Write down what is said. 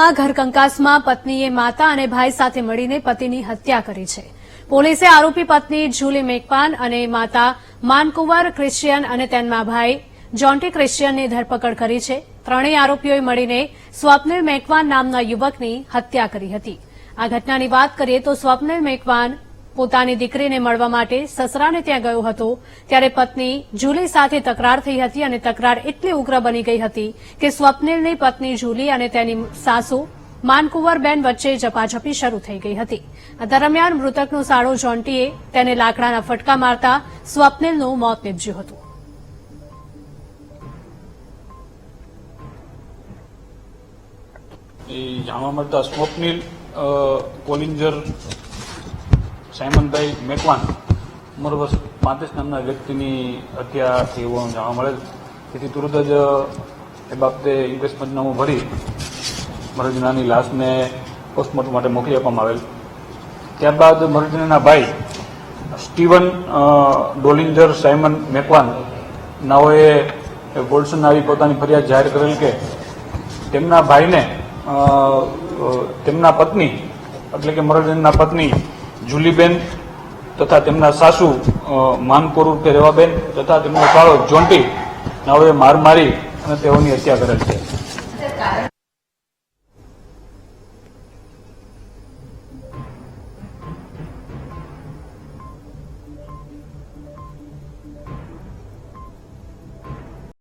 વડોદરામાં ઘર કંકાસમાં પત્નીએ માતા અને ભાઈ સાથે મળીને પતિની હત્યા કરી છે. પોલીસે આરોપી પત્ની જુલી મેકપાન અને માતા માનકુંવર ક્રિશ્ચિયન અને તેમના ભાઈ જોન્ટી ક્રિશ્ચિયનની ધરપકડ કરી છે. ત્રણેય આરોપીઓએ મળીને સ્વપ્નિલ મેકવાન નામના યુવકની હત્યા કરી હતી. આ ઘટનાની વાત કરીએ તો સ્વપ્નિલ મેકવાન પોતાની દીકરીને મળવા માટે સસરાને ત્યાં ગયો હતો, ત્યારે પત્ની જુલી સાથે તકરાર થઈ હતી અને તકરાર એટલી ઉગ્ર બની ગઈ હતી કે સ્વપ્નિલની પત્ની જુલી અને તેની સાસુ માનકુંવરબેન વચ્ચે ઝપાઝપી શરૂ થઈ ગઈ હતી. દરમિયાન મૃતકનો સાળો જોન્ટીએ તેને લાકડાના ફટકા મારતા સ્વપ્નિલનું મોત નીપજ્યું હતું. જાણવા મળતા સ્વપ્નિલ કોલિંજર સાયમનભાઈ મેકવાન ઉંમર વર્ષ પાંત્રીસ નામના વ્યક્તિની હત્યા થઈ હોવાનું જાણવા છે તેથી તુરત જ, એ બાબતે ઇન્ક્વેસ્ટ પંચનામું ભરી મરજનાની લાશને પોસ્ટમોર્ટમ માટે મોકલી આપવામાં આવેલ. ત્યારબાદ મરજનાના ભાઈ, સ્ટીવન ડોલિંજર સાયમન મેકવાન નાઓએ વોલ્સન આવી પોતાની ફરિયાદ જાહેર કરેલ કે તેમના ભાઈને તેમના પત્ની, એટલે કે મરજનના પત્ની જુલીબેન તથા તેમના સાસુ માનકોર ઉર્ફે રેવાબેન તથા તેમનો સાળો જોન્ટી નાવે માર મારી અને તેઓની હત્યા કરેલ છે.